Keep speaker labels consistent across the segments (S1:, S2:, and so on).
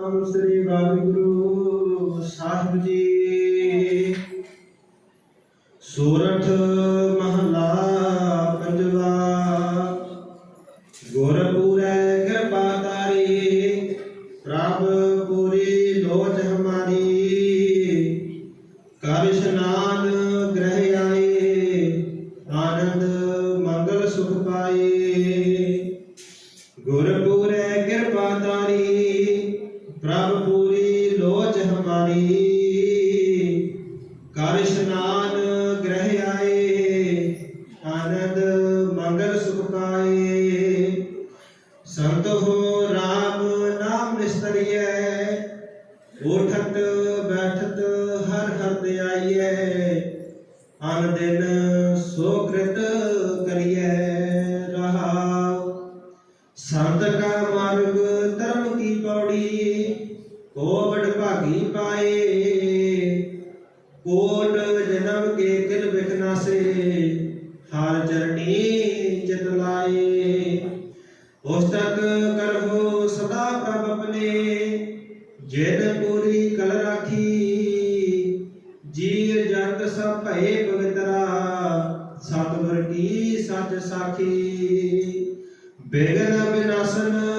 S1: ਨਾਮ ਸ੍ਰੀ ਵਾਹਿਗੁਰੂ ਸਾਹਿਬ ਜੀ। ਸੂਰਠ ਮਹਲਾ ਪੰਜਵਾ। ਗੁਰ ਕਿਰਪਾ ਤਾਰੀ, ਪ੍ਰਭ ਪੂਰੀ ਲੋਚ ਹਮਾਰੀ। ਕਰ ਇਸ਼ਨਾਨ ਗ੍ਰਹਿ ਆਏ, ਆਨੰਦ ਮੰਗਲ ਸੁਖ ਪਾਏ। ਗੁਰ ਪ੍ਰਭ ਪੂਰੀ ਲੋਚ ਹਮਾਰੀ। ਕਰ ਇਸ਼ਨਾਨ ਗ੍ਰਹਿ ਆਏ, ਆਨੰਦ ਮੰਗਲ ਸੁਖ ਪਾਏ। ਸੰਤ ਹੋ RAM ਨਾਮ ਨਿਸਤਰੀਐ ਉਠਤ ਬੈਠਤ ਹਰ ਹਰ ਤੇ ਆਈਐ। ਅਨ ਦਿਨ ਸੋ ਕ੍ਰਿਤ ਕਰੀਐ ਰਹਾਉ। ਸੰਤ ਕਾ ਮਾਰਗ ਧਰਮ ਕੀ ਪੌੜੀ ਕੋ ਭਾਗੀ ਪਾਏ ਕੋਟ ਜਨਮ ਕੇ ਕਿਲ ਬਿਖਨਾਸੇ ਹਰ ਚਰਣੀ ਜਿਤ ਲਾਏ। ਉਸ ਤੱਕ ਕਰਹੁ ਸਦਾ ਪ੍ਰਭ ਆਪਣੇ ਜਿਨ ਪੂਰੀ ਕਲ ਰਾਖੀ, ਜੀਵ ਜੰਤ ਸਭ ਭਏ ਪਵਿੱਤਰਾ, ਸਤਿਗੁਰ ਕੀ ਸੱਚ ਸਾਖੀ। ਬੇਗਨ ਬਿਨਾਸਨ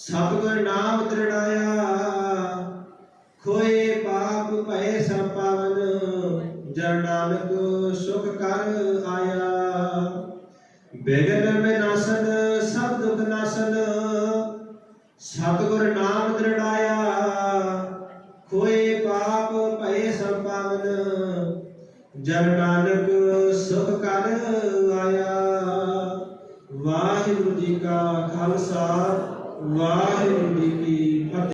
S1: ਸਤਿਗੁਰ ਨਾਮ ਤ੍ਰਿੜਾਇਆ ਖੋਏ ਪਾਪ ਭਏ ਸਭ ਪਾਵਨ, ਜਨ ਨਾਨਕ ਸੁਖ ਕਰ ਆਇਆ। ਬੇਗਨ ਬਿਨਾਸਨ ਸਭ ਦੁਖ ਨਾਸਨ ਸਤਿਗੁਰ ਨਾਮ ਦ੍ਰਿੜਾਇਆ। ਖੋਏ ਪਾਪ ਭਏ ਸਭ ਪਾਵਨ, ਜਨ ਨਾਨਕ ਸੁਖ ਕਰ ਆਇਆ। ਵਾਹਿਗੁਰੂ ਜੀ ਕਾ ਖਾਲਸਾ। vai me